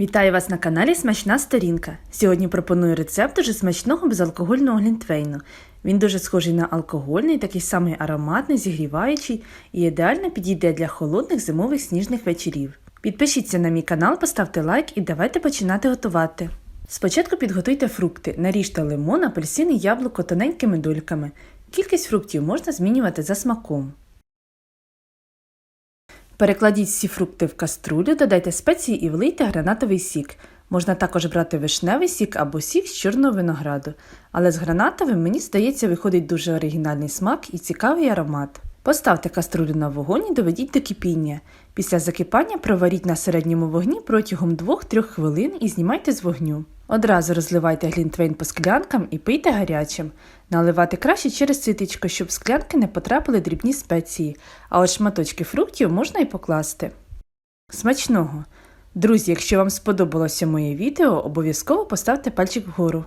Вітаю вас на каналі Смачна Сторінка. Сьогодні пропоную рецепт дуже смачного безалкогольного глінтвейну. Він дуже схожий на алкогольний, такий самий ароматний, зігріваючий і ідеально підійде для холодних зимових сніжних вечорів. Підпишіться на мій канал, поставте лайк і давайте починати готувати. Спочатку підготуйте фрукти, наріжте лимон, апельсин і яблуко тоненькими дольками. Кількість фруктів можна змінювати за смаком. Перекладіть всі фрукти в каструлю, додайте спеції і влийте гранатовий сік. Можна також брати вишневий сік або сік з чорного винограду, але з гранатовим, мені здається, виходить дуже оригінальний смак і цікавий аромат. Поставте каструлю на вогонь і доведіть до кипіння. Після закипання проваріть на середньому вогні протягом 2-3 хвилин і знімайте з вогню. Одразу розливайте глінтвейн по склянкам і пийте гарячим. Наливати краще через ситечко, щоб в склянки не потрапили дрібні спеції, а от шматочки фруктів можна і покласти. Смачного! Друзі, якщо вам сподобалося моє відео, обов'язково поставте пальчик вгору.